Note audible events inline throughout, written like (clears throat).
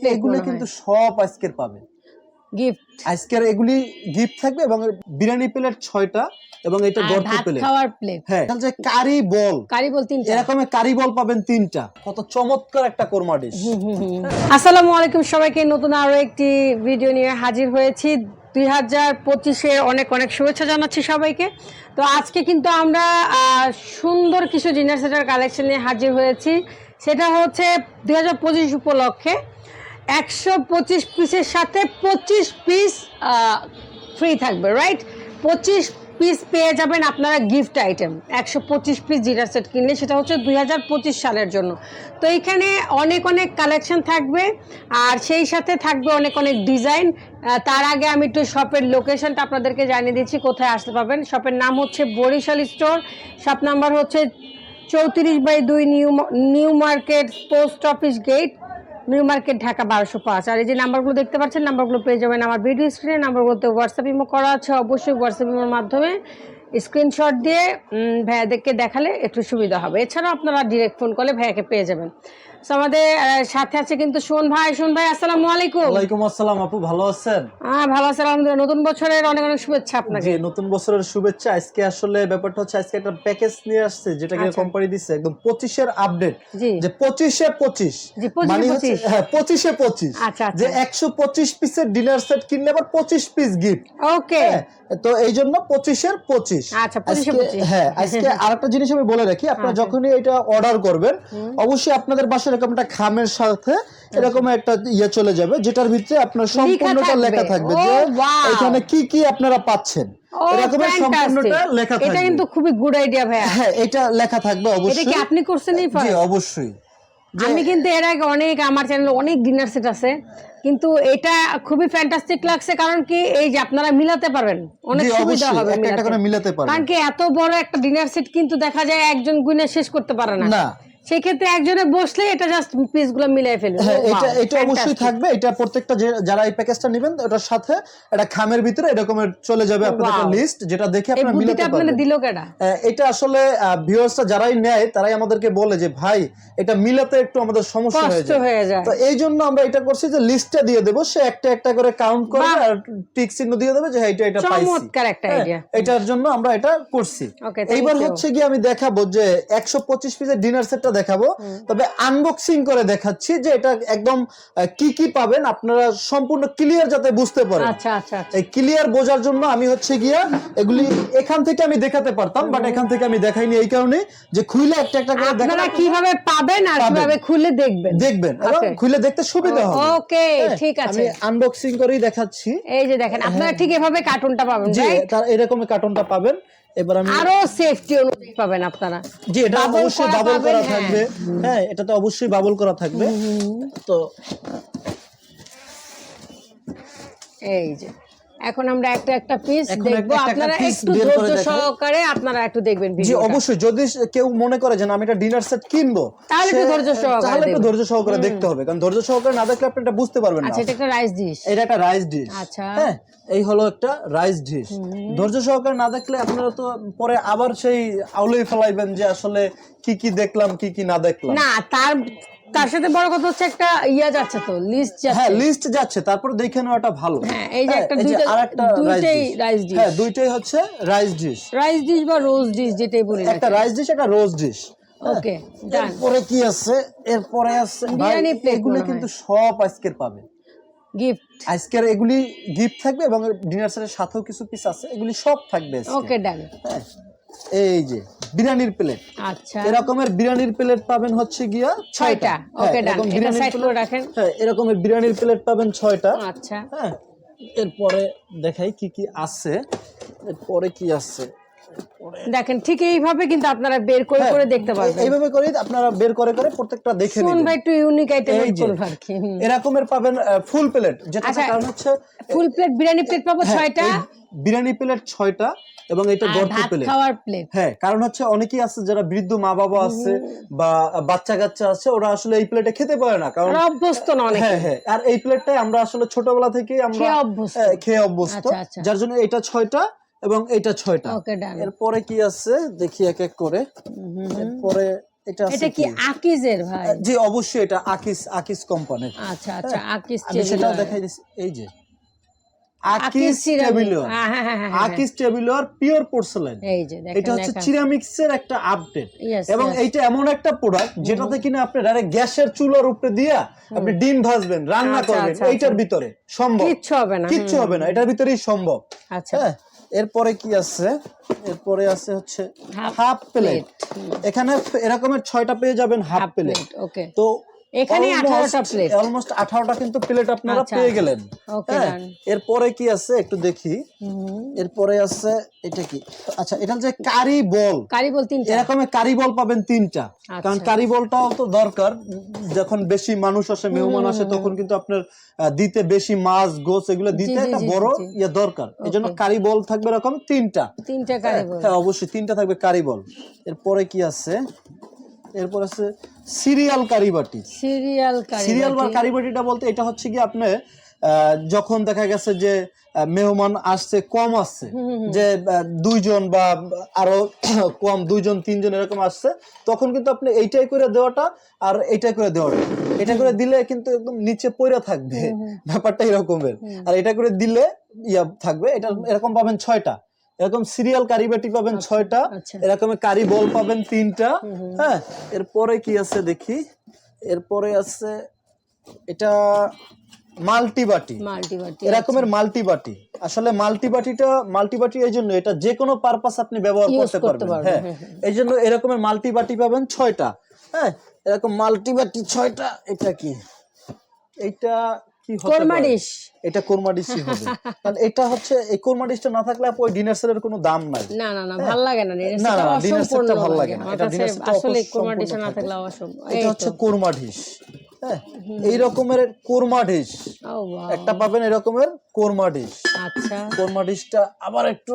এগুলো কিন্তু সব আজকের পাবেন গিফট আজকের এগুলি গিফট থাকবে এবং বিরিয়ানি প্লেট ছয়টা এবং এটা গর্ত প্লেট খাওয়ার প্লেট হ্যাঁ যে কারি বল। কারি বল তিনটা। এরকমের কারি বল পাবেন তিনটা। কত চমৎকার একটা কোরমা ডিশ আসসালামু আলাইকুম সবাইকে। নতুন আরও একটি ভিডিও নিয়ে হাজির হয়েছি। দুই হাজার পঁচিশে অনেক অনেক শুভেচ্ছা জানাচ্ছি সবাইকে। তো আজকে কিন্তু আমরা সুন্দর কিছু ডিনার সেটার কালেকশন নিয়ে হাজির হয়েছি। সেটা হচ্ছে দুই হাজার পঁচিশ উপলক্ষে। একশো পঁচিশ পিসের সাথে পঁচিশ পিস ফ্রি থাকবে রাইট পঁচিশ পিস পেয়ে যাবেন আপনারা গিফট আইটেম একশো পঁচিশ পিস জিরা সেট কিনলে সেটা হচ্ছে দুই হাজার পঁচিশ সালের জন্য। তো এইখানে অনেক অনেক কালেকশন থাকবে আর সেই সাথে থাকবে অনেক অনেক ডিজাইন তার আগে আমি একটু শপের লোকেশনটা আপনাদেরকে জানিয়ে দিচ্ছি, কোথায় আসতে পারবেন। শপের নাম হচ্ছে বরিশাল স্টোর শপ নাম্বার হচ্ছে চৌত্রিশ বাই দুই new new market post office gate new market Dhaka বারোশো পাঁচ আর এই যে নাম্বারগুলো দেখতে পাচ্ছেন, নাম্বারগুলো পেয়ে যাবেন আমার ভিডিও স্ক্রিনে নাম্বারগুলোতে হোয়াটসঅ্যাপ ইমো করা আছে, অবশ্যই হোয়াটসঅ্যাপ ইমোর মাধ্যমে। স্ক্রিনশট দিয়ে ভাইয়াদেরকে দেখালে একটু সুবিধা হবে। এছাড়াও আপনারা ডিরেক্ট ফোন করলে ভাইয়াকে পেয়ে যাবেন। আমাদের সাথে আছে কিন্তু শোন ভাই। শোন ভাই আসসালামু আলাইকুম। ওয়ালাইকুম আসসালাম আপু ভালো আছেন? হ্যাঁ ভালো আছে আলহামদুলিল্লাহ। নতুন বছরের অনেক অনেক শুভেচ্ছা আপনাকে। জি নতুন বছরের শুভেচ্ছা। আজকে আসলে ব্যাপারটা হচ্ছে আজকে একটা প্যাকেজ নিয়ে আসছে আচ্ছা। কোম্পানি দিচ্ছে একদম পঁচিশের আপডেট জি। যে পঁচিশে পঁচিশ। জি, 25 মানে হচ্ছে 25 হ্যাঁ পঁচিশে পঁচিশ। আচ্ছা, আচ্ছা। যে একশো পঁচিশ পিসের ডিনার সেট কিনলে আবার পঁচিশ পিস গিফট ওকে। তো এই জন্য পঁচিশের পঁচিশ। আচ্ছা, 25 এ আজকে- 25 হ্যাঁ আজকে (laughs) আরেকটা জিনিস আমি বলে রাখি আপনারা আচ্ছা। যখনই এটা অর্ডার করবেন অবশ্যই আপনাদের বাসায় এরকম একটা খামের সাথে এরকম একটা ইয়ে চলে যাবে যেটার ভিতরে আপনার সম্পূর্ণটা লেখা থাকবে যে এখানে কি কি আপনারা পাচ্ছেন। এরকমের সম্পূর্ণটা এটা কিন্তু খুবই গুড আইডিয়া ভাইয়া। হ্যাঁ এটা লেখা থাকবে এটা কি আপনি করছেন এই জি অবশ্যই। আমি কিন্তু এর আগে অনেক আমার চ্যানেলে অনেক ডিনার সেট আছে কিন্তু এটা খুবই ফ্যান্টাস্টিক লাগছে কারণ কি এই যে আপনারা মিলাতে পারবেন। অনেক সুবিধা হবে মিলাতে। পারবেন। কারণ কি এত বড় একটা ডিনার সেট কিন্তু দেখা যায় একজন গুইনে শেষ করতে পারে না। না সেই ক্ষেত্রে একজনে বসলে এটা জাস্ট মিলাই ফেলবে। হ্যাঁ Oh, এটা এটা অবশ্যই থাকবে। এটা প্রত্যেকটা যারা এই প্যাকেজটা নেবেন ওটার সাথে খামের ভিতরে এরকমের চলে যাবে আপনাদের লিস্ট যেটা দেখে আপনারা মিলাতে পারবেন। দিল কেডা? এটা আসলে ভিউয়ার্সরা যারাই নেয় তারাই আমাদেরকে বলে যে ভাই এটা মিলাতে একটু আমাদের সমস্যা হয়ে যায়। তো এই জন্য আমরা এটা করছি যে লিস্টটা দিয়ে দেবো। সে একটা একটা করে কাউন্ট করবে আর টিক চিহ্ন দিয়ে দেবে যে হ্যাঁ এটা এটা পাইছি। চমৎকার একটা হ্যাঁ, আইডিয়া এটার জন্য আমরা এটা করছি। এইবার হচ্ছে গিয়ে আমি দেখাবো যে একশো পঁচিশ পিসের ডিনার সেটটা দেখাবো। তবে আনবক্সিং করে দেখাচ্ছি যে এটা একদম কি কি পাবেন আপনারা সম্পূর্ণ ক্লিয়ার যাতে বুঝতে পারেন। আচ্ছা আচ্ছা আচ্ছা। এই ক্লিয়ার বোঝার জন্য আমি হচ্ছে গিয়া এগুলি এখান থেকে আমি দেখাতে পারতাম বাট এখান থেকে আমি দেখাইনি এই কারণে যে খুলে একটা একটা করে আপনারা কীভাবে পাবেন আর কীভাবে খুলে দেখবেন? দেখবেন এবং খুলে দেখতে সুবিধা হবে। ওকে হ্যাঁ, ঠিক আছে। আমি আনবক্সিং করেই দেখাচ্ছি। এই যে দেখেন আপনারা ঠিক এভাবে কার্টুনটা পাবেন? তার এরকম কার্টনটা পাবেন। এবার আমি আরও সেফটি অনুযায়ী পাবেন আপনারা। জি এটা অবশ্যই বাবল করা হ্যাঁ। থাকবে। হ্যাঁ। এটা তো অবশ্যই বাবল করা থাকবে। তো এই যে। এখন আমরা একটা একটা পিস দেখব। আপনারা একটু ধৈর্য সহকারে আপনারা একটু দেখবেন জি অবশ্যই। যদি কেউ মনে করে যে আমি এটা ডিনার সেট কিনবো তাহলে একটু ধৈর্য সহকারে তাহলে একটু ধৈর্য সহকারে দেখতে হবে। কারণ ধৈর্য সহকারে না দেখলে আপনি এটা বুঝতে পারবেন না। আচ্ছা এটা একটা রাইস ডিশ এটা একটা রাইস ডিশ আচ্ছা। হ্যাঁ এই হলো একটা রাইস ডিশ ধৈর্য সহকারে না দেখলে আপনারা তো পরে আবার সেই আউলেই ফেলাইবেন যে আসলে কি কি দেখলাম কি কি না দেখলাম। না তার তার সাথে বড় কথা হচ্ছে একটা ইয়া যাচ্ছে তো লিস্ট হ্যাঁ লিস্ট যাচ্ছে তারপর দেখে নেওয়াটা ভালো। হ্যাঁ, এই যে একটা এই দুইটা- দুইটাই rice dish। হ্যাঁ দুইটাই হচ্ছে রাইস ডিশ রাইস ডিশ বা রোজ ডিশ যেটাই বলি একটা রাইস ডিশ একটা রোজ ডিশ ওকে ডান এরপরে কি আছে? এরপরে আছে বিরিয়ানি এগুলো কিন্তু সব আজকের পাবেন গিফট আজকের এগুলি গিফট থাকবে এবং ডিনার সেটের সাথেও কিছু পিস আছে এগুলি সব থাকবে ওকে ডান হ্যাঁ, এই যে। বিরিয়ানির প্লেট আচ্ছা। এরকমের বিরিয়ানির প্লেট পাবেন হচ্ছে গিয়া ছয়টা। ছয়টা। হ্যাঁ, ওকে ডান এরকম এটা সাইড করে রাখেন। হ্যাঁ এরকমের বিরিয়ানির প্লেট পাবেন ছয়টা। আচ্ছা। হ্যাঁ এরপরে দেখাই কি কি আছে। এরপরে কি আছে? দেখেন ঠিক এইভাবে কিন্তু আপনারা বের করে হ্যাঁ, করে দেখতে পারবেন। এইভাবে করে আপনারা বের করে করে প্রত্যেকটা দেখে নিন ভাই একটু ইউনিক আইটেম যে আর কি এরকমের পাবেন ফুল প্লেট যেটা কারণ হচ্ছে ফুল প্লেট বিরিয়ানি প্লেট পাবো হ্যাঁ, ছয়টা? বিরিয়ানি প্লেট ছয়টা। এবং এটা গর্ত প্লেট হ্যাঁ কারণ হচ্ছে অনেকেই আছে যারা বৃদ্ধ মা বাবা আছে বা বাচ্চা কাচ্চা আছে ওরা আসলে এই প্লেটে খেতে পারে না কারণ অভ্যস্ত না অনেক হ্যাঁ হ্যাঁ আর এই প্লেটটাই আমরা আসলে ছোটবেলা থেকে আমরা খেয়ে অভ্যস্ত। হ্যাঁ, আচ্ছা, আচ্ছা। যার জন্য এটা ছয়টা এবং এটা ছয়টা। এরপরে কি আছে? দেখি এক এক করে। এরপরে এটা এটা কি আকিজের ভাই? জি অবশ্যই এটা আকিস আকিস কোম্পানির আচ্ছা আচ্ছা আকিজ সেটা দেখাই দিচ্ছি এই যে আকিস টেবিলর। আকিস টেবিলর পিওর পোর্সেলেন। এই যে দেখেন এটা হচ্ছে লেখা। একটা আপডেট। এবং এইটা এমন একটা প্রোডাক্ট যেটাতে কিনা আপনি ডাইরেক্ট গ্যাসের চুলার উপরে দিয়া আপনি ডিম ভাজবেন রান্না করবেন এইটার। ভিতরে। সম্ভব। কিচ্ছু হবে না। কিচ্ছু হবে না এটার ভিতরেই সম্ভব। আচ্ছা। হ্যাঁ এরপরে কি আছে? এরপরে আছে হচ্ছে হাফ প্লেট। এখানে এরকমের ছয়টা পেয়ে যাবেন হাফ প্লেট। প্লেট ওকে। তো এখানে 18টা plate। অলমোস্ট আঠারোটা কিন্তু প্লেট আপনারা আচ্ছা। পেয়ে গেলেন। হ্যাঁ এরপরে কি আছে একটু দেখি। এরপরে আছে এটা কি? আচ্ছা এটা যে কারি বল। কারি বল তিনটা। এরকমের কারি বল পাবেন তিনটা। আচ্ছা। কারণ কারি বলটাও তো দরকার যখন বেশি মানুষ আসে মেহমান আসে তখন কিন্তু আপনার দিতে বেশি মাছ গোস এগুলো দিতে একটা বড়। ইয়ে দরকার। এই জন্য কারি বল থাকবে এরকম তিনটা। তিনটা কারি বল। হ্যাঁ অবশ্যই তিনটা থাকবে কারি বল। এরপরে কি আছে? এরপর আছে সিরিয়াল কারি বাটি সিরিয়াল সিরিয়াল বা কারি বাটিটা বলতে এটা হচ্ছে কি আপনি যখন দেখা গেছে যে মেহমান আসছে কম আসছে যে দুইজন বা আরও (coughs) কম দুইজন তিনজন এরকম আসছে তখন কিন্তু আপনি এইটাই করে দেওয়াটা আর এইটাই করে দেওয়াটা। এটা করে দিলে কিন্তু একদম নিচে পড়ে থাকবে। ব্যাপারটা এরকমের। আর এটা করে দিলে ইয়া থাকবে। এটা এরকম পাবেন ছয়টা। এরকম সিরিয়াল কারি বাটি পাবেন ছয়টা এরকম কারি বল পাবেন তিনটা হ্যাঁ? এরপরে কি আছে দেখি? এরপরে আছে এটা মাল্টি বাটি। এরকমের মাল্টি বাটি। আসলে মাল্টি বাটিটা মাল্টি বাটি এই জন্য এটা যে কোনো পারপাস আপনি ব্যবহার করতে পারবেন, হ্যাঁ। হ্যাঁ, হ্যাঁ। এই জন্য এরকমের মাল্টি বাটি পাবেন ছয়টা হ্যাঁ? এরকম মাল্টি বাটি ছয়টা এটা কি? এইটা কি কোরমা ডিশ এটা কোরমা ডিশই হবে। কারণ এটা হচ্ছে এই কোরমা ডিশটা না থাকলে ওই ডিনার সেটের কোনো দাম নাই। না না না ভালো লাগে না না, না, টা dinner set টা অসম্পূর্ণ ভালো লাগে লাগে। না। এটা কাছে dinner আসলে কোরমা ডিশ না থাকলে অসম্ভব। এটা হচ্ছে কোরমা ডিশ হ্যাঁ? এই রকমের কোরমা ডিশ একটা পাবেন এরকমের কোরমা ডিশ আচ্ছা। কোরমা ডিশটা আবার একটু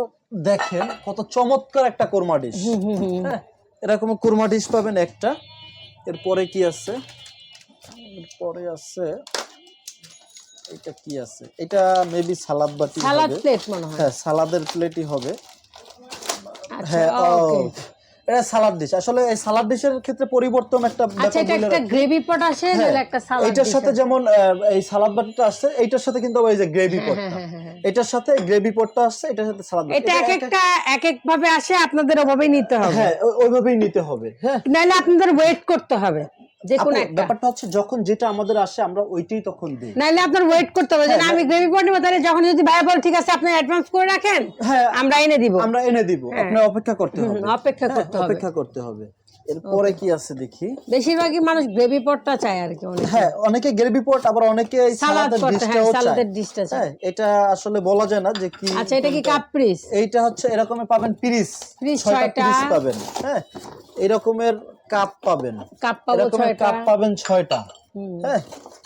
দেখেন কত চমৎকার একটা কোরমা ডিশ হ্যাঁ? এরকম কোরমা ডিশ পাবেন একটা। এরপরে কি আছে? এরপরে আছে এটা কি আছে? এটা মেবি সালাদ বাটি সালাদ প্লেট মনে হয়। হ্যাঁ সালাদের প্লেটই হবে। আচ্ছা হ্যাঁ এটা সালাদ ডিশ আসলে এই সালাদ ডিশের ক্ষেত্রে পরিবর্তন একটা আচ্ছা এটা একটা গ্রেভি পট আসে হ্যাঁ, একটা সালাদ dish সাথে যেমন এই সালাদ বাটিটা আসছে এইটার সাথে কিন্তু এই যে গ্রেভি পটটা হ্যাঁ, হ্যাঁ, হ্যাঁ। এটার সাথে গ্রেভি পটটা আসছে এটার সাথে সালাদ এটা এক একটা এক এক ভাবে আসে আপনাদের ওভাবেই নিতে হবে। হ্যাঁ ওইভাবেই নিতে হবে। হ্যাঁ। নাহলে আপনাদের ওয়েট করতে হবে। যে কোনো একটা। ব্যাপারটা হচ্ছে যখন যেটা আমাদের আসে আমরা ওইটাই তখন দিই। নাহলে আপনার ওয়েট করতে হবে যে আমি গ্রেভি পট নিবো তাহলে যখন যদি বল ঠিক আছে আপনি অ্যাডভান্স করে রাখেন হ্যাঁ আমরা এনে দিব। আমরা এনে দিব। আপনার অপেক্ষা করতে হবে। অপেক্ষা হ্যাঁ, করতে হবে। অপেক্ষা করতে হবে। এরপরে কি আছে দেখি? বেশিরভাগই মানুষ গ্রেভি পটটা চায় আর কি হ্যাঁ অনেকে গ্রেভি পট আবার অনেকে সালাদের হ্যাঁ ডিশটাও চায়। সালাদের ডিশটা চায়। হ্যাঁ এটা আসলে বলা যায় না যে কি আচ্ছা এটা কি কাপ পিস এইটা হচ্ছে এরকমের পাবেন ছয়টা। পিরিস পাবেন। হ্যাঁ এরকমের কাপ পাবেন। কাপ পাবো ছয়টা। কাপ পাবেন ছয়টা। হ্যাঁ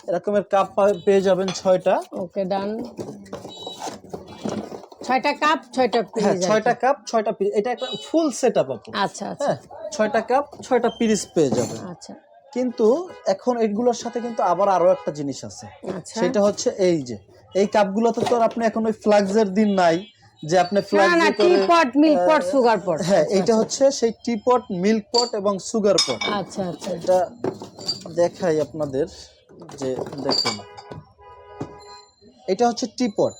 এরকমের কাপ পেয়ে যাবেন ছয়টা। ওকে ডান ছয়টা কাপ ছয়টা হ্যাঁ পিস ছয়টা কাপ ছয়টা পিরিস এটা একটা ফুল সেট আপ। আচ্ছা আচ্ছা। হ্যাঁ ছয়টা কাপ ছয়টা পিরিস পেয়ে যাবেন। আচ্ছা। কিন্তু এখন এগুলোর সাথে কিন্তু আবার আরও একটা জিনিস আছে। আচ্ছা। সেটা হচ্ছে এই যে এই কাপগুলোতে তো আপনি এখন ওই ফ্লাক্সের দিন নাই। যে আপনি না না টি পট মিল্ক পট সুগার পট হ্যাঁ এটা হচ্ছে সেই টি পট মিল্ক পট এবং সুগার পট আচ্ছা আচ্ছা। এটা দেখাই আপনাদের যে দেখুন। এটা হচ্ছে টি পট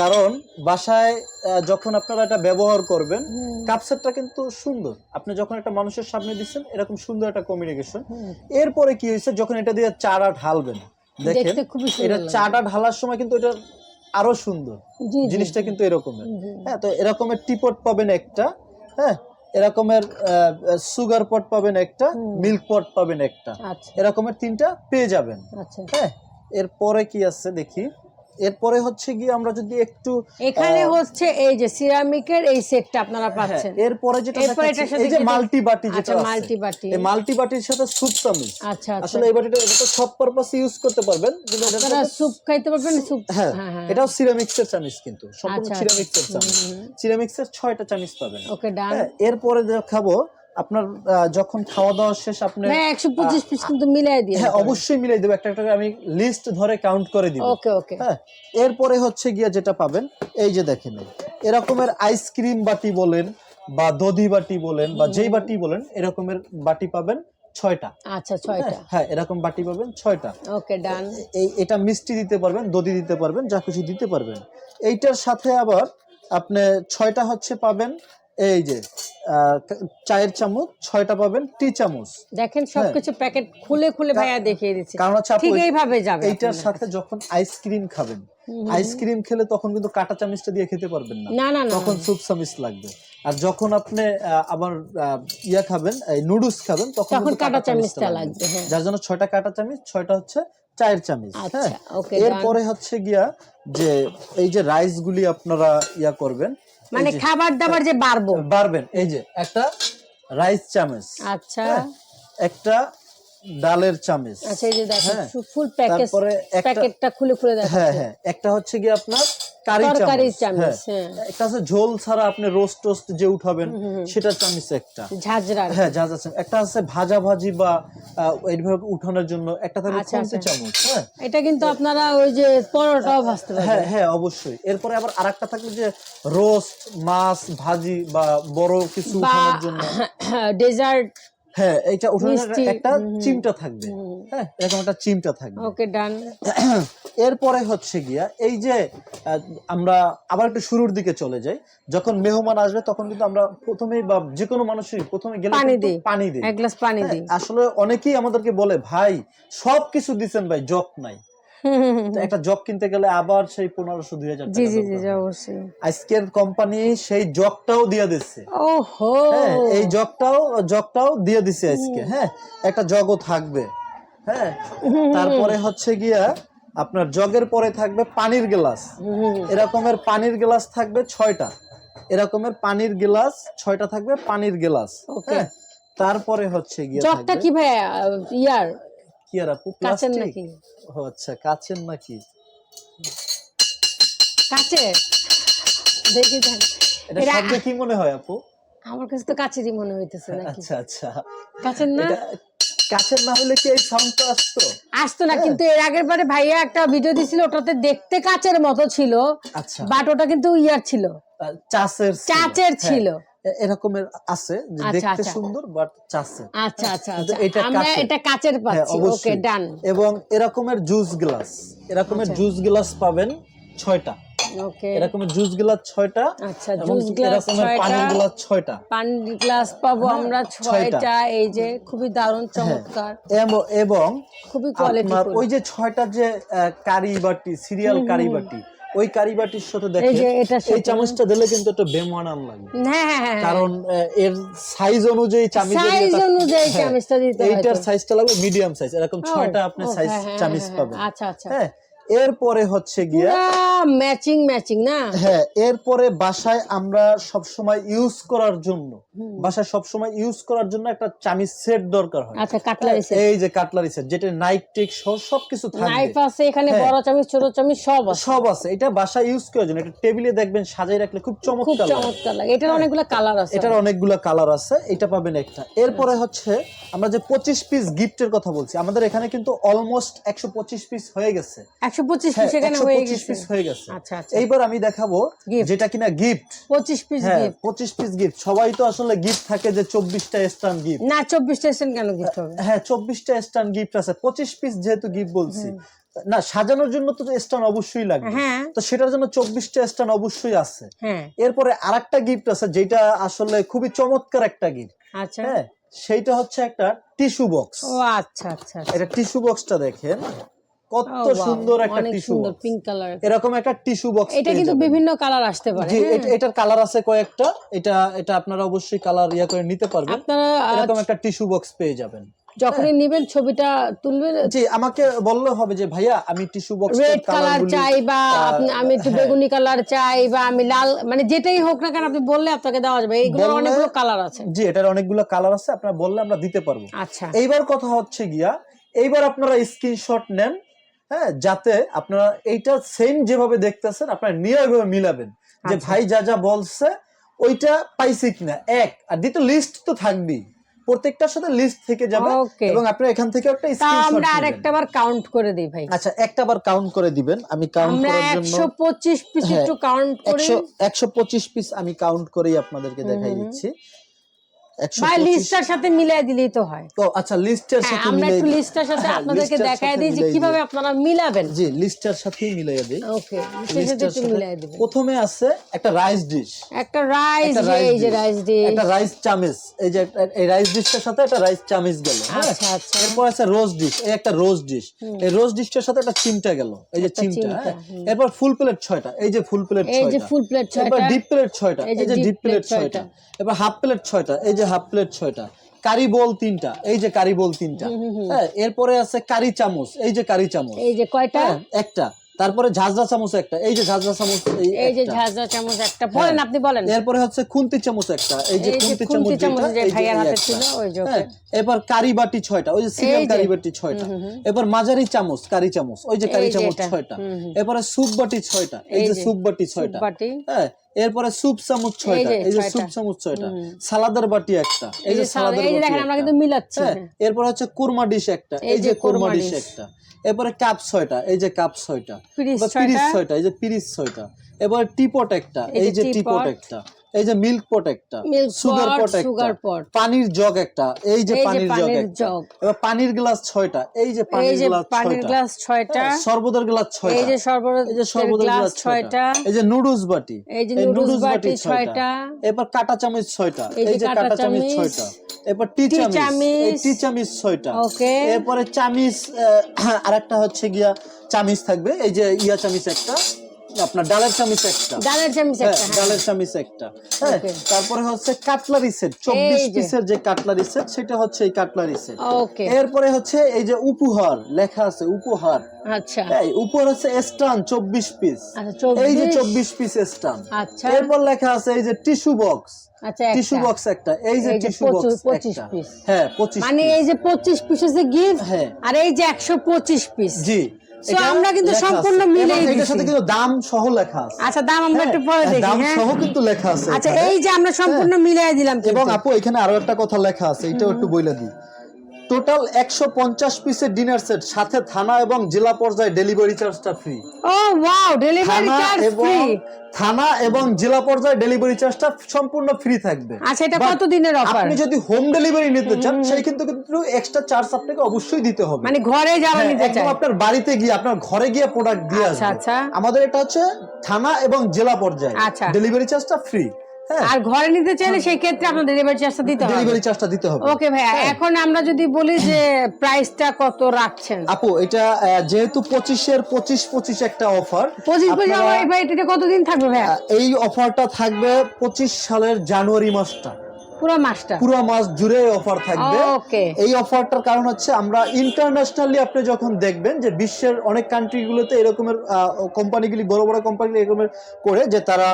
কারণ বাসায় যখন আপনারা এটা ব্যবহার করবেন কাপসেটটা কিন্তু সুন্দর। আপনি যখন একটা মানুষের সামনে দিচ্ছেন এরকম সুন্দর একটা কমিউনিকেশন এরপরে কি হয়েছে যখন এটা দিয়ে চাটা ঢালবেন দেখেন এটা। চাটা ঢালার সময় কিন্তু এটা আরও সুন্দর। জিনিসটা কিন্তু এরকমের। হ্যাঁ তো এরকমের টিপট পাবেন একটা হ্যাঁ এরকমের সুগার পট পাবেন একটা মিল্ক পট পাবেন একটা। আচ্ছা। এরকমের তিনটা পেয়ে যাবেন। আচ্ছা। হ্যাঁ এরপরে কি আছে দেখি। এরপরে হচ্ছে গিয়ে আমরা যদি একটু এখানে হচ্ছে এই যে সিরামিকের এই সেটটা আপনারা পাচ্ছেন। হ্যাঁ, এরপরে যেটা এরপর দেখাচ্ছি, এই যে মাল্টি বাটি যেটা আচ্ছা, multi বাটি। এই মাল্টি বাটির সাথে স্যুপ চামিচ আচ্ছা আচ্ছা। আসলে এই বাটিটা এটা তো সব পারপাসে ইউজ করতে পারবেন কিন্তু আপনারা স্যুপ খাইতে পারবেন স্যুপ হ্যাঁ হ্যাঁ হ্যাঁ। এটাও সিরামিক্সের চামিচ কিন্তু সম্পূর্ণ আচ্ছা, সিরামিক্সের চামিচ। সিরামিক্সের ছয়টা চামিচ পাবেন। ওকে ডান এরপরে দেখাবো আপনার যখন খাওয়া দাওয়া শেষ আপনি একশো পঁচিশ পিস কিন্তু মিলাই দিয়ে হ্যাঁ অবশ্যই মিলাই দেবো। একটা একটা আমি লিস্ট ধরে কাউন্ট করে দিব। ওকে ওকে হ্যাঁ এরপরে হচ্ছে গিয়া যেটা পাবেন এই যে দেখেন এরকমের আইসক্রিম বাটি বলেন বা দধি বাটি বলেন বা যেই বাটি বলেন এরকমের বাটি পাবেন ছয়টা। আচ্ছা ছয়টা। হ্যাঁ এরকম বাটি পাবেন ছয়টা। ওকে ডান এই এটা মিষ্টি দিতে পারবেন দধি দিতে পারবেন যা খুশি দিতে পারবেন। এইটার সাথে আবার আপনি ছয়টা হচ্ছে পাবেন এই যে চায়ের চামচ ছয়টা পাবেন টি চামচ। দেখেন সবকিছু প্যাকেট খুলে খুলে ভাইয়া দেখিয়ে দিচ্ছে। কারণ হচ্ছে ঠিক এইভাবে যাবে এইটার সাথে যখন আইসক্রিম খাবেন আইসক্রিম খেলে তখন কিন্তু কাঁটা চামচটা দিয়ে খেতে পারবেন না। না তখন স্যুপ চামচ লাগবে। আর যখন আপনি আবার ইয়া খাবেন এই নুডলস খাবেন তখন তখন কিন্তু কাঁটা চামচটা লাগবে, হ্যাঁ। যার জন্য ছয়টা কাঁটা চামচ ছয়টা হচ্ছে চায়ের চামচ আচ্ছা হ্যাঁ। এরপরে হচ্ছে গিয়া যে এই যে রাইস গুলি আপনারা ইয়া করবেন মানে খাবার দাবার যে বাড়বো। বাড়বেন। এই যে একটা রাইস চামচ। আচ্ছা। হ্যাঁ, একটা ডালের চামচ। আচ্ছা এই যে দেখেন হ্যাঁ। ফুল প্যাকেজ একটা প্যাকেটটা খুলে খুলে দেখেন হ্যাঁ হ্যাঁ একটা হচ্ছে কি আপনার তরকারির চামচ চামচ, হ্যাঁ। হ্যাঁ। একটা আছে ঝোল ছাড়া আপনি রোস্ট টোস্ট যে উঠাবেন সেটা চামচ একটা। হ্যাঁ যাচ্ছে একটা আছে ভাজা ভাজি বা এইভাবে উঠানোর জন্য একটা থাকবে আচ্ছা, আচ্ছা। চামচ হ্যাঁ। এটা কিন্তু আপনারা ওই যে পরোটাও ভাজতে হ্যাঁ হ্যাঁ অবশ্যই। এরপরে আবার আরেকটা থাকবে যে রোস্ট মাছ ভাজি বা বড় কিছু উঠানোর জন্য। (coughs) ডেজার্ট হ্যাঁ এইটা উঠানোর একটা চিমটা থাকবে। হ্যাঁ এরকম একটা চিমটা থাকবে। ওকে ডান। (clears throat) এরপরে হচ্ছে গিয়া এই যে আমরা আবার একটু শুরুর দিকে চলে যাই। যখন মেহমান আসবে তখন কিন্তু আমরা প্রথমেই বা যে কোনো মানুষই প্রথমে গেলে পানি দিই। পানি দিই। এক গ্লাস পানি হ্যাঁ, দিই। আসলে অনেকেই আমাদেরকে বলে ভাই সব কিছু দিচ্ছেন ভাই জব নাই। (laughs) একটা জগ কিনতে গেলে আবার সেই পনেরোশো দুই হাজার জি জি জি। অবশ্যই। আজকের কোম্পানি সেই জগটাও দিয়ে দিচ্ছে। ওহো! হ্যাঁ এই জগটাও জগটাও দিয়ে দিছে আজকে হ্যাঁ? একটা জগও থাকবে হ্যাঁ? তারপরে হচ্ছে গিয়া আপনার জগের পরে থাকবে পানির গ্লাস। এরকমের পানির গ্লাস থাকবে ছয়টা। এরকমের পানির গ্লাস ছয়টা থাকবে পানির গ্লাস ওকে। হ্যাঁ? তারপরে হচ্ছে গিয়া জগটা কি ভাইয়া? ইয়ার? কি আর আপু? কাচের নাকি? ও আচ্ছা কাচের নাকি? কাচের? দেখি এটা শব্দে কি মনে হয় আপু? আমার কাছে তো কাচেরই মনে হইতেছে নাকি? আচ্ছা আচ্ছা। কাচের না? না হলে কি এই সাউন্ডটা আসতো? আসতো না কিন্তু এর আগের বারে ভাইয়া একটা ভিডিও দিছিল ওটাতে দেখতে কাচের মতো ছিল আচ্ছা। বাট ওটা কিন্তু ইয়ার ছিল। চাচের হ্যাঁ, ছিল। এ- এরকমের আছে যে আচ্ছা, দেখতে আচ্ছা। সুন্দর বাট চাষে আচ্ছা আচ্ছা আচ্ছা। এটা আমরা এটা কাচের হ্যাঁ পাচ্ছি। Okay done. এবং এরকমের জুস গ্লাস এরকমের। জুস গ্লাস পাবেন ছয়টা। ওকে। এরকমের জুস গ্লাস ছয়টা আচ্ছা এবং জুস গ্লাস পানির গ্লাস ছয়টা। পানির গ্লাস পাবো হ্যাঁ, আমরা ছয়টা। এই যে খুবই দারুণ চমৎকার। এবং খুবই কোয়ালিটি ওই যে ছয়টা যে কারি বাটি সিরিয়াল কারি বাটি ওই কারি বাটির সাথে এটার এই চামচটা দিলে কিন্তু একটা বেমানান লাগে। হ্যাঁ হ্যাঁ হ্যাঁ কারণ এর সাইজ অনুযায়ী চামিচের সাইজ অনুযায়ী চামচটা দিতে হয় এইটার সাইজটা লাগবে মিডিয়াম সাইজ এরকম ছয়টা আপনি সাইজ চামিচ পাবেন। আচ্ছা আচ্ছা। হ্যাঁ এরপরে হচ্ছে গিয়া ম্যাচিং ম্যাচিং না? হ্যাঁ এরপরে বাসায় আমরা সব সময় ইউজ করার জন্য বাসায় সব সময় ইউজ করার জন্য একটা চামিচ সেট দরকার হয়। আচ্ছা কাটলারি সেট এই যে কাটলারি সেট যেটা নাইট টেক সহ সবকিছু থাকে নাইফ আছে এখানে হ্যাঁ। বড় চামচ ছোট চামচ সব আছে। সব আছে। এটা বাসায় ইউজ করার জন্য। এটা টেবিলে দেখবেন সাজাই রাখলে খুব খুব চমৎকার লাগে। চমৎকার লাগে। এটার অনেকগুলো কালার আছে। এটার অনেকগুলো কালার আছে। এটা পাবেন একটা। এরপরে হচ্ছে আমরা যে পঁচিশ পিস গিফটের কথা বলছি আমাদের এখানে কিন্তু অলমোস্ট একশো পঁচিশ পিস হয়ে গেছে। একশো পঁচিশ হ্যাঁ, পিস এখানে হয়ে গেছে। পিস হয়ে গেছে। আচ্ছা আচ্ছা। এইবার আমি দেখাবো যেটা কিনা গিফট পঁচিশ পিস হ্যাঁ গিফট পঁচিশ পিস গিফট সবাই তো আসলে গিফট থাকে যে চব্বিশটা স্টান গিফট না চব্বিশ স্টেশন কেন গিফট হবে? হ্যাঁ চব্বিশটা স্টান গিফট আছে। পঁচিশ পিস যেহেতু গিফট বলছি। না সাজানোর জন্য তো স্টান অবশ্যই লাগবে। হ্যাঁ। তো সেটার জন্য চব্বিশটা স্টান অবশ্যই আছে। এরপরে আর একটা গিফট আছে যেটা আসলে খুবই চমৎকার একটা গিফট আচ্ছা। হ্যাঁ সেইটা হচ্ছে একটা টিস্যু বক্স ও আচ্ছা আচ্ছা আচ্ছা। এটা টিস্যু বক্সটা দেখেন। কত সুন্দর একটা টিস্যু সুন্দর পিঙ্ক কালার এরকম একটা টিস্যু বক্স এটা কিন্তু বিভিন্ন কালার আসতে পারে হ্যাঁ। এটা- এটার কালার আছে কয়েকটা। এটা এটা আপনারা অবশ্যই কালার ইয়া করে নিতে পারবেন। আপনারা এরকম একটা টিস্যু বক্স পেয়ে যাবেন। যখনই নিবেন ছবিটা তুলবেন। জি আমাকে বললে হবে যে ভাইয়া আমি টিস্যু বক্স রেড কালার চাই বা আমি একটু হ্যাঁ। বেগুনি কালার চাই বা আমি লাল মানে যেটাই হোক না কেন আপনি বললে আপনাকে দেওয়া যাবে। এইগুলো অনেকগুলো কালার আছে। জি এটার অনেকগুলো কালার আছে। আপনারা বললে আমরা দিতে পারব। আচ্ছা। এইবার কথা হচ্ছে গিয়া এইবার আপনারা স্ক্রিনশট নেন। হ্যাঁ যাতে আপনারা এইটা সেম যেভাবে দেখতেছেন আপনারা নিয়ে ওইভাবে মিলাবেন। যে আচ্ছা। ভাই যা যা বলছে ওইটা পাইছি কিনা? এক। আর দ্বিতীয় লিস্ট তো থাকবেই। প্রত্যেকটার সাথে লিস্ট থেকে যাবে এবং আপনি এখান থেকে একটা স্ক্রিনশট আমরা আরেকটা বার কাউন্ট করে দিই ভাই। আচ্ছা একটা বার কাউন্ট করে দিবেন। আমি কাউন্ট করার জন্য একশো পঁচিশ পিস হ্যাঁ, একটু কাউন্ট করি। একশো একশো পঁচিশ পিস আমি কাউন্ট করেই আপনাদেরকে দেখাই দিচ্ছি। ভাই লিস্টটার সাথে মিলাই দিলেই তো হয়। ও আচ্ছা লিস্টের হ্যাঁ সাথে আমরা একটু দিই। লিস্টটার সাথে হ্যাঁ, আপনাদেরকে লিস্টের দেখায় দিই যে কীভাবে আপনারা মিলাবেন। জি লিস্টের সাথেই মিলাইয়া দিই। ওকে লিস্টের সাথে একটু মিলাই দিবেন। প্রথমে আছে একটা রাইস ডিশ একটা রাইস এই যে রাইস ডিশ একটা রাইস চামিচ এই যে এই রাইস ডিশটার সাথে একটা রাইস চামিচ গেল হ্যাঁ? আচ্ছা, আচ্ছা। এরপর আছে রোজ ডিশ এই একটা রোজ ডিশ এই রোজ ডিশটার সাথে একটা চিমটা গেল এই যে চিমটা? এরপর ফুল প্লেট ছয়টা এই যে ফুল প্লেট এই যে ফুল প্লেট ছয়টা। ডিপ প্লেট ছয়টা এই যে ডিপ প্লেট ছয়টা। এবার হাফ প্লেট ছয়টা এই যে হাফ প্লেট ছয়টা কারি বল তিনটা এই যে কারি বল তিনটা। হ্যাঁ এরপরে আছে কারি চামচ এই যে কারি চামচ। এই যে কয়টা? হ্যাঁ একটা। তারপরে ঝাঁঝরা চামচ একটা এই যে ঝাঁঝরা চামচ এই যে ঝাঁঝরা চামচ একটা বলেন আপনি বলেন। এরপরে হচ্ছে খুন্তি চামচ একটা এই যে খুন্তি চামচ যে ভাইয়ার হাতে ছিল, ওই যে, হ্যাঁ, এবার কারি বাটি ছয়টা ওই যে সিরিয়াল কারি বাটি ছয়টা। এবার মাঝারি চামচ কারি চামচ ওই যে কারি চামচ। ছয়টা। এরপরে স্যুপ বাটি ছয়টা এই যে, স্যুপ বাটি ছয়টা। হ্যাঁ এরপরে স্যুপ চামচ ছয়টা এই যে। স্যুপ চামচ ছয়টা। সালাদের বাটি একটা এই যে সালাদের এই দেখেন আমরা কিন্তু মিলাচ্ছি। হ্যাঁ এরপর হচ্ছে কুরমা ডিশ একটা এই যে কুরমা ডিশ। একটা। এরপরে কাপ ছয়টা এই যে কাপ ছয়টা। পিরিস ছয়টা। এই যে পিরিস ছয়টা। এবার টিপট একটা এই যে টিপট। একটা। এই যে মিল্ক পট একটা সুগার পট sugar pot। পানির জগ একটা এই যে পানির জগ। এবার পানির গ্লাস ছয়টা এই যে পানির গ্লাস ছয়টা হ্যাঁ, শরবতের গ্লাস ছয়টা এই যে শরবতের এই যে শরবতের গ্লাস ছয়টা এই যে নুডলস বাটি এই যে noodles বাটি ছয়টা। এবার কাটা চামচ ছয়টা এই যে কাঁটা চামচ। ছয়টা এরপর টি চামিচ টি চামিচ ছয়টা ওকে। এরপরে চামিচ আরেকটা হচ্ছে গিয়া চামিচ থাকবে এই যে ইয়া চামিচ একটা আপনার ডালের চামিচ একটা। ডালের চামচ হ্যাঁ, একটা হ্যাঁ। ডালের চামিচ একটা। হ্যাঁ তারপরে হচ্ছে কাটলারি সেট চব্বিশ এই যে। পিসের যে কাটলারি সেট সেটা হচ্ছে এই কাটলারি সেট। ওকে এরপরে হচ্ছে এই যে উপহার লেখা আছে উপহার। আচ্ছা। এই উপর হচ্ছে স্টান চব্বিশ পিস। আচ্ছা এই যে 24 পিস স্টান আচ্ছা। এরপর লেখা আছে এই যে টিস্যু বক্স। আচ্ছা টিস্যু বক্স একটা। এই যে টিস্যু বক্স একটা। হ্যাঁ মানে এই যে পঁচিশ পিস হচ্ছে গিফট হ্যাঁ। আর এই যে একশো পঁচিশ পিস। জি। আমরা কিন্তু সম্পূর্ণ মিলিয়ে দিছি এটার সাথে কিন্তু দাম সহ লেখা আছে। আচ্ছা দাম আমরা একটু পরে হ্যাঁ, দেখি দাম হ্যাঁ। সহ কিন্তু লেখা আছে আচ্ছা এই যে আমরা সম্পূর্ণ মিলিয়ে দিলাম এবং আপু এখানে আরও একটা কথা লেখা আছে এটাও একটু বইলে দিই। টোটাল একশো পঞ্চাশ পিসের ডিনার সেট সাথে থানা এবং জেলা পর্যায়ে ডেলিভারি চার্জটা ফ্রি ও ওয়াও ডেলিভারি চার্জ ফ্রি থানা এবং জেলা পর্যায়ে ডেলিভারি চার্জটা সম্পূর্ণ ফ্রি থাকবে। আচ্ছা এটা কত দিনের অফার আপনি যদি হোম ডেলিভারি নিতে চান সেই কিন্তু কিন্তু এক্সট্রা চার্জ আপনাকে অবশ্যই দিতে হবে। মানে ঘরে যাওয়া হ্যাঁ, নিতে চাই আপনার বাড়িতে গিয়ে আপনার ঘরে গিয়ে প্রোডাক্ট দিয়ে আচ্ছা, আসবে। আচ্ছা। আমাদের এটা হচ্ছে থানা এবং জেলা পর্যায়ে। আচ্ছা। ডেলিভারি চার্জটা ফ্রি আর ঘরে নিতে চাইলে সেই ক্ষেত্রে আপনাদের ডেলিভারি চার্জটা দিতে হবে। ডেলিভারি চার্জটা দিতে হবে। ওকে ভাইয়া হ্যাঁ। এখন আমরা যদি বলি যে প্রাইসটা কত রাখছেন? আপু এটা যেহেতু যেহেতু এর পঁচিশ পঁচিশ একটা অফার পঁচিশ পঁচিশ আমার এই ভাই এটা কতদিন থাকবে ভাইয়া? এই অফারটা থাকবে পঁচিশ সালের জানুয়ারি মাসটা। পুরো মাসটা? পুরো মাস জুড়ে অফার থাকবে। এই অফারটার কারণ হচ্ছে আমরা ইন্টারন্যাশনালি আপনি যখন দেখবেন যে বিশ্বের অনেক কান্ট্রিগুলোতে এরকমের কোম্পানিগুলি বড় বড় কোম্পানিগুলি এরকমের করে যে তারা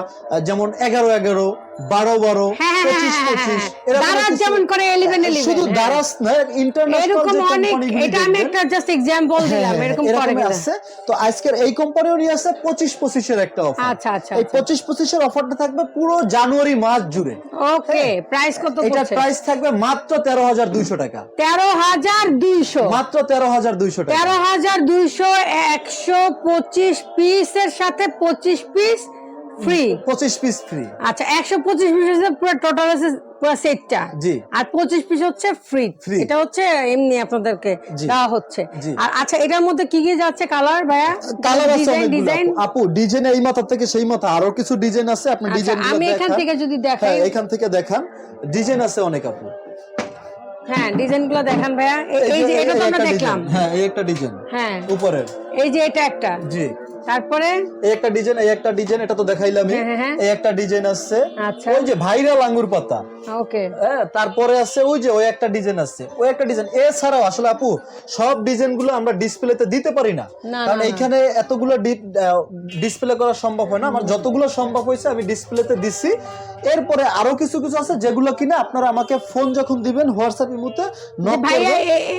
যেমন এগারো এগারো বারো বারো হ্যাঁ, হ্যাঁ, পঁচিশ হ্যাঁ, পঁচিশ দারাজ যেমন করে 11, 11, শুধু। দারাজ না ইন্টারন্যাশনাল এরকম অনেক এটা আমি একটা জাস্ট এক্সাম্পল দিলাম এরকম করে আছে। তো আজকের এই কোম্পানিও নিয়ে আসছে পঁচিশ পঁচিশের একটা অফার আচ্ছা, আচ্ছা, এই আচ্ছা। পঁচিশ পঁচিশের অফারটা থাকবে পুরো জানুয়ারি মাস জুড়ে। ওকে প্রাইস কত পড়ছে? প্রাইস থাকবে মাত্র তেরো হাজার দুইশো টাকা। তেরো হাজার দুইশো। মাত্র তেরো হাজার দুইশো টাকা। তেরো হাজার দুইশো একশো পঁচিশ পিসের সাথে পঁচিশ পিস ফ্রি পঁচিশ পিস ফ্রি আচ্ছা একশো পঁচিশ পিস হচ্ছে পুরো টোটাল আছে পুরো সেটটা জি। আর পঁচিশ পিস হচ্ছে ফ্রি এটা হচ্ছে এমনি আপনাদেরকে দেওয়া হচ্ছে। আর আচ্ছা এটার মধ্যে কি কি যাচ্ছে কালার ভাইয়া? কালার আছে ডিজাইন আপু। ডিজাইন এই মাথা থেকে সেই মাথা। আরও কিছু ডিজাইন আছে আপনি আচ্ছা ডিজাইন আমি এখান থেকে যদি দেখাই। হ্যাঁ এখান থেকে দেখান। ডিজাইন আছে অনেক আপু। হ্যাঁ ডিজাইনগুলো দেখান ভাইয়া। এই যে এটা তো আমরা দেখলাম। হ্যাঁ এই একটা ডিজাইন হ্যাঁ। উপরের। এই যে এটা একটা। জি। তারপরে? এই একটা ডিজাইন এই একটা ডিজাইন এটা তো দেখাইলামই। হ্যাঁ, হ্যাঁ, হ্যাঁ। এই একটা ডিজাইন আছে। আচ্ছা। ওই যে ভাইরাল আঙ্গুর পাতা। ওকে। হ্যাঁ তারপরে আছে ওই যে ওই একটা ডিজাইন আছে। ওই একটা ডিজাইন এছাড়াও আসলে আপু সব ডিজাইনগুলো আমরা ডিসপ্লেতে দিতে পারি না। কারণ। এইখানে এতগুলো ডিসপ্লে করা সম্ভব হয় না। আমার যতগুলো সম্ভব হয়েছে আমি ডিসপ্লেতে দিছি। এরপরে আরও কিছু কিছু আছে যেগুলো কিনা আপনারা আমাকে ফোন যখন দিবেন হোয়াটসঅ্যাপ ইমুতে ভাইয়া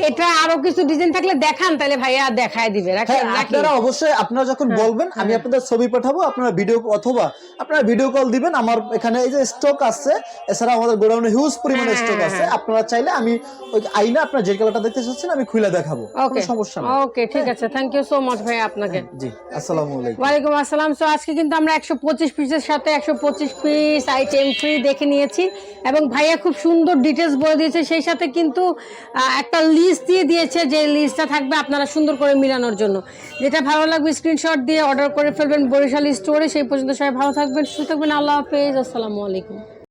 এটা আরও কিছু ডিজাইন থাকলে দেখান তাহলে ভাইয়া দেখায় দিবে হ্যাঁ আপনারা অবশ্যই আপনারা যখন হ্যাঁ, বলবেন আমি আপনাদের ছবি পাঠাবো আপনারা ভিডিও অথবা আপনারা ভিডিও কল দিবেন আমার এখানে এই যে স্টক আছে এছাড়া আমাদের গোডাউনে হিউজ পরিমাণে হ্যাঁ, স্টক হ্যাঁ, আছে আপনারা চাইলে আমি ওই আইনা আপনারা যে কালারটা দেখতে চাচ্ছেন আমি খুলে দেখাবো ওকে কোনো সমস্যা নেই। ওকে ঠিক আছে থ্যাংক ইউ সো মাচ ভাইয়া আপনাকে। জি আসসালামু আলাইকুম। ওয়ালাইকুম আসসালাম। সো আজকে কিন্তু আমরা একশো পঁচিশ পিসের সাথে একশো পঁচিশ পিস আইটেম ফ্রি দেখে নিয়েছি। এবং ভাইয়া খুব সুন্দর ডিটেলস বলে দিয়েছে, সেই সাথে কিন্তু একটা লিস্ট দিয়ে দিয়েছে যে লিস্টটা থাকবে আপনারা সুন্দর করে মিলানোর জন্য। যেটা ভালো লাগবে স্ক্রিনশট দিয়ে অর্ডার করে ফেলবেন বরিশাল স্টোরে সেই পর্যন্ত সবাই ভালো থাকবেন, সুস্থ থাকবেন। আল্লাহ হাফেজ, আসসালামু আলাইকুম।